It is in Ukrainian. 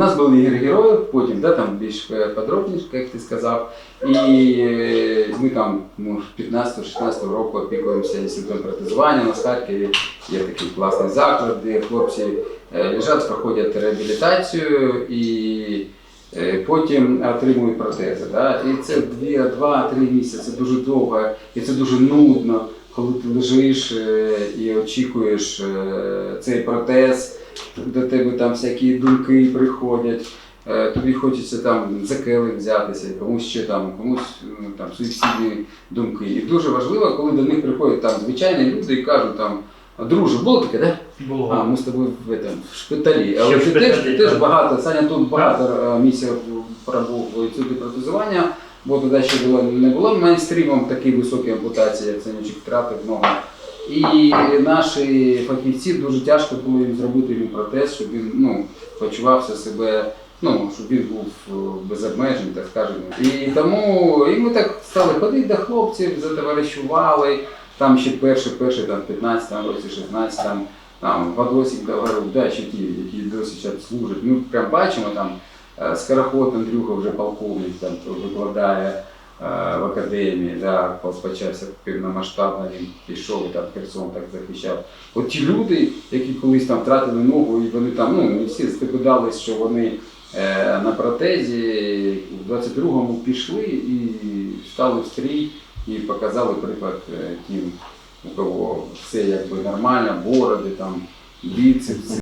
У нас були ігри героїв, потім да, там більш подробніше, як ти сказав. І е, ми там ну, 15-16 року опікуємося інститутом протезування. В Харкові є такий класний заклад, де хлопці е, лежать, проходять реабілітацію і е, потім отримують протези. Да? І це 2-3 місяці, це дуже довго і це дуже нудно, коли ти лежиш е, і очікуєш е, цей протез до тебе там всякі думки приходять. е, Тобі хочеться там за келих взятися, комусь ще там, комусь ну, там суїцидні думки. І дуже важливо, коли до них приходять там звичайні люди і кажуть там, друже, було таке, да? Було. А, ми з тобою в, этом, в шпиталі. Але ти теж, теж багато, Саня тут багато місяців пробув інституті протезування, бо тоді ще було, не було мейнстрімом такі високі ампутації, як Санючик втратив ногу. І наші фахівці дуже тяжко було їм зробити йому протез, щоб він ну, почувався себе, ну, щоб він був е, без обмежень, так скажемо. І тому і ми так стали ходити до хлопців, затоваришували. Там ще перші, перші там, 15 там, році, 16 там, там Вадосик говорив, да, ще ті, які досі служать. Ми прям бачимо там Скороход Андрюха вже полковник там викладає е, в академії, да, почався повномасштабно, він пішов там Херсон так захищав. От ті люди, які колись там втратили ногу, і вони там, ну, всі стикудались, що вони е, на протезі в 22-му пішли і стали в стрій і показали приклад е, тим, у кого все якби нормально, бороди, там, біцепси.